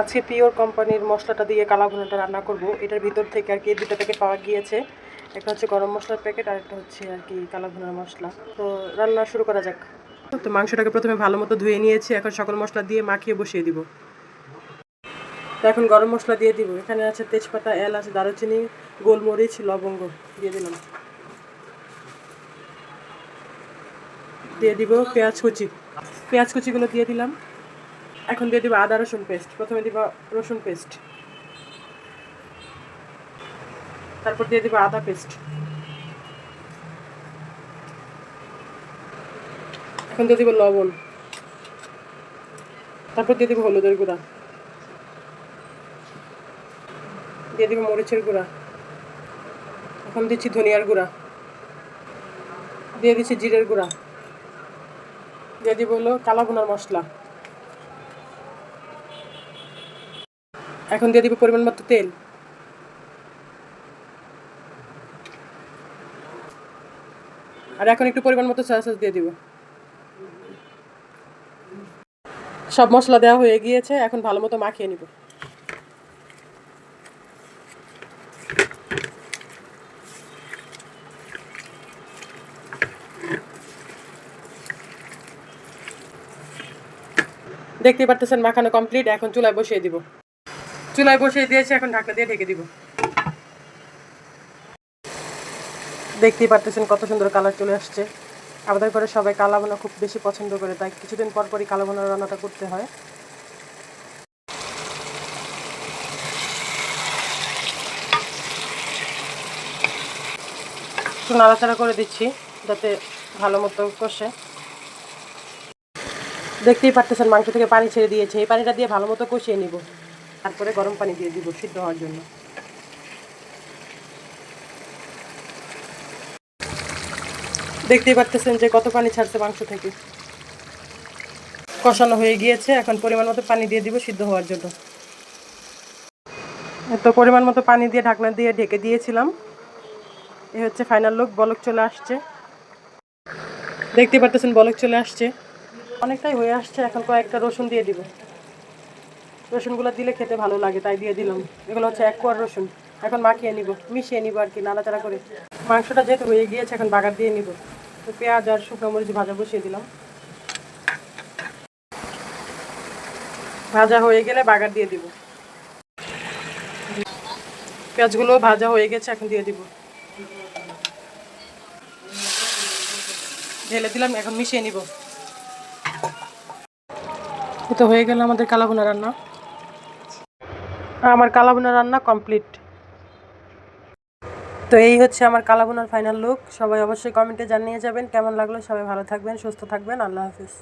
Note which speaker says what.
Speaker 1: আজকে পিওর কোম্পানির মশলাটা দিয়ে কালা ভুনাটা রান্না করব। এটার ভিতর থেকে আর কি দুটো প্যাকেট পাওয়া গিয়েছে। একটা হচ্ছে গরম মশলার প্যাকেট আর একটা হচ্ছে আর কি কালা ভুনার মশলা। তো রান্না শুরু করা যাক। তো মাংসটাকে প্রথমে ভালো মতো ধুয়ে নিয়েছি। এখন সকল মশলা দিয়ে মাখিয়ে বসিয়ে দিব। তো এখন গরম মশলা দিয়ে দিব। এখানে আছে তেজপাতা, এলাচ, দারুচিনি, গোলমরিচ, লবঙ্গ দিয়ে দিলাম। দিয়ে দিব পেঁয়াজ কুচি। পেঁয়াজ কুচিগুলো দিয়ে দিলাম। এখন দিয়ে দিব আদা রসুন পেস্ট প্রথমে দিব রসুন পেস্ট তারপর দিয়ে দিব আদা পেস্ট এখন দিয়ে দিব লবণ। তারপর দিয়ে দিব হলুদের গুঁড়া। দিয়ে দিব মরিচের গুঁড়া। এখন দিচ্ছি ধনিয়ার গুঁড়া। দিয়ে দিচ্ছি জিরের গুঁড়া। দিয়ে দিব হলো কালা ভুনার মশলা। এখন দিয়ে দিব পরিমাণ মতো তেল। আর এখন একটু পরিমাণ মতো সয়া সস দিয়ে দিব। সব মশলা দেওয়া হয়ে গিয়েছে, এখন ভালো মতো মাখিয়ে নিব। দেখতেই পারতেছেন মাখানো কমপ্লিট এখন চুলায় বসিয়ে দিব। চুলায় বসিয়ে দিয়েছি, এখন ঢাকনা দিয়ে ঢেকে দিব। দেখতেই পারতেছেন কত সুন্দর কালার চলে আসছে। আমাদের ঘরে সবাই কালা বোনা খুব বেশি পছন্দ করে, তাই কিছুদিন পর পরই কালা বোনার রান্নাটা করতে হয়। একটু নাড়াচাড়া করে দিচ্ছি, যাতে ভালো মতো কষে। দেখতেই পারতেছেন মাংস থেকে পানি ছেড়ে দিয়েছে, এই পানিটা দিয়ে ভালো মতো কষিয়ে নিব। তারপরে গরম পানি দিয়ে দিব সিদ্ধ হওয়ার জন্য। দেখতেই পারতেছেন যে কত পানি ছাড়ছে মাংস থেকে। কষানো হয়ে গিয়েছে, এখন পরিমাণ মতো পানি দিয়ে দিব সিদ্ধ হওয়ার জন্য। তো পরিমাণ মতো পানি দিয়ে ঢাকনা দিয়ে ঢেকে দিয়েছিলাম। এ হচ্ছে ফাইনাল লুক বলক চলে আসছে। দেখতে পারতেছেন বলক চলে আসছে। অনেকটাই হয়ে আসছে, এখন কয়েকটা রসুন দিয়ে দিব। রসুনগুলো দিলে খেতে ভালো লাগে, তাই দিয়ে দিলাম। এগুলো হচ্ছে এক কোয়ার রসুন। এখন মাখিয়ে নিব, মিশিয়ে নিব আর কি, নাড়াচাড়া করে। মাংসটা যেহেতু হয়ে গিয়েছে, এখন বাগার দিয়ে নিব। তো পেঁয়াজ আর শুকনো মরিচ ভাজা বসিয়ে দিলাম। ভাজা হয়ে গেলে বাগার দিয়ে দিব। পেঁয়াজগুলো ভাজা হয়ে গেছে, এখন দিয়ে দিব। ঢেলে দিলাম, এখন মিশিয়ে নিব। তো হয়ে গেল আমাদের কালাভুনা রান্না। আমার কালাবুনা রান্না কমপ্লিট। তো এই হচ্ছে আমার কালাবুনার ফাইনাল লুক। সবাই অবশ্যই কমেন্টে জানিয়ে যাবেন কেমন লাগল। সবাই ভালো থাকবেন, সুস্থ থাকবেন। আল্লাহ হাফিজ।